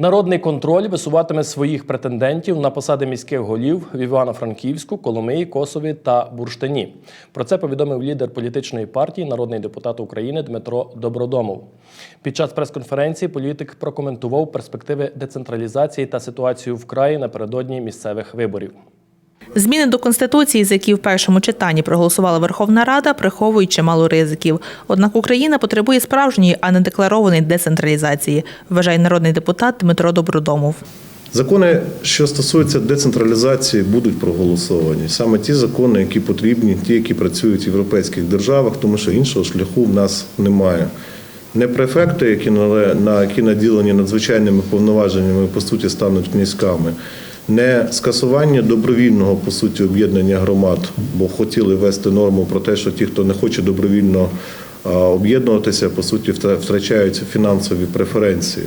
Народний контроль висуватиме своїх претендентів на посади міських голів в Івано-Франківську, Коломиї, Косові та Бурштині. Про це повідомив лідер політичної партії, народний депутат України Дмитро Добродомов. Під час прес-конференції політик прокоментував перспективи децентралізації та ситуацію в краї напередодні місцевих виборів. Зміни до конституції, за які в першому читанні проголосувала Верховна Рада, приховують чимало ризиків. Однак Україна потребує справжньої, а не декларованої децентралізації, вважає народний депутат Дмитро Добродомов. Закони, що стосуються децентралізації, будуть проголосовані. Саме ті закони, які потрібні, ті, які працюють в європейських державах, тому що іншого шляху в нас немає. Не префекти, які на які наділені надзвичайними повноваженнями, по суті, стануть князьками, не скасування добровільного по суті об'єднання громад, бо хотіли ввести норму про те, що ті, хто не хоче добровільно об'єднуватися, по суті, втра- втрачають фінансові преференції.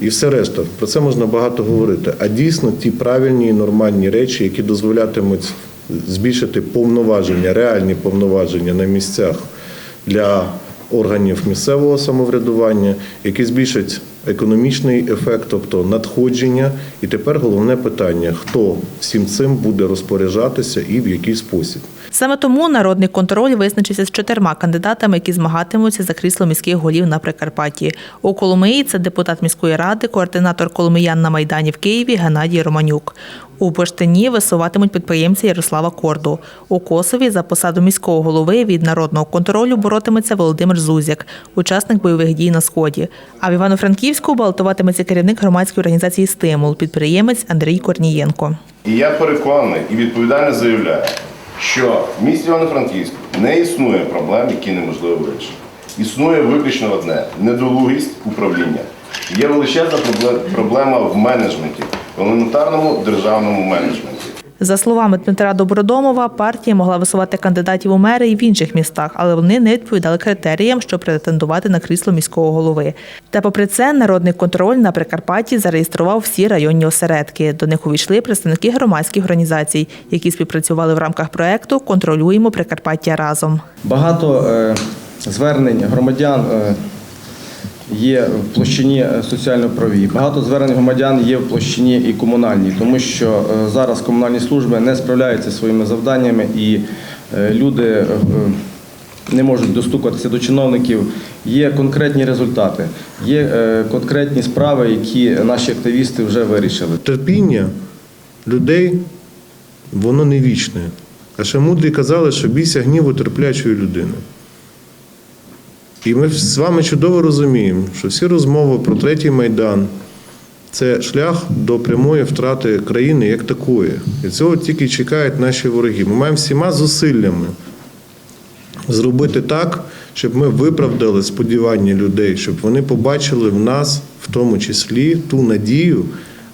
І все решта. Про це можна багато говорити. А дійсно ті правильні і нормальні речі, які дозволятимуть збільшити повноваження, реальні повноваження на місцях для органів місцевого самоврядування, які збільшать економічний ефект, тобто надходження. І тепер головне питання: хто всім цим буде розпоряджатися і в який спосіб. Саме тому народний контроль визначився з чотирма кандидатами, які змагатимуться за крісло міських голів на Прикарпатті. У Коломиї це депутат міської ради, координатор Коломиян на Майдані в Києві Геннадій Романюк. У Бурштині висуватимуть підприємця Ярослава Корду. У Косові за посаду міського голови від народного контролю боротиметься Володимир Зузяк, учасник бойових дій на сході. А в Івано-Франківську балотуватиметься керівник громадської організації Стимул, підприємець Андрій Корнієнко. І я переконаний і відповідально заявляю, що в місті Івано-Франківську не існує проблем, які неможливо вирішити. Існує виключно одне недолугість управління. Є величезна пробле- проблема в менеджменті, в елементарному державному менеджменті. За словами Дмитра Добродомова, партія могла висувати кандидатів у мери і в інших містах, але вони не відповідали критеріям, щоб претендувати на крісло міського голови. Та попри це, народний контроль на Прикарпатті зареєстрував всі районні осередки. До них увійшли представники громадських організацій, які співпрацювали в рамках проекту Контролюємо Прикарпаття разом. Багато е, звернень громадян е, є в площині е, соціально-правій. Багато звернень громадян є в площині і комунальній, тому що е, зараз комунальні служби не справляються своїми завданнями і е, люди не можуть достукатися до чиновників. Є конкретні результати, є конкретні справи, які наші активісти вже вирішили. Терпіння людей, воно не вічне. А ще мудрі казали, що бійся гніву терплячої людини. І ми з вами чудово розуміємо, що всі розмови про третій майдан це шлях до прямої втрати країни як такої. І цього тільки чекають наші вороги. Ми маємо всіма зусиллями зробити так, щоб ми виправдали сподівання людей, щоб вони побачили в нас, в тому числі, ту надію,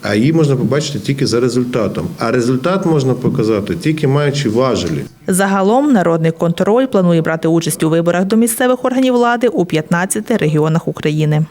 а її можна побачити тільки за результатом. А результат можна показати тільки маючи важелі. Загалом народний контроль планує брати участь у виборах до місцевих органів влади у 15 регіонах України.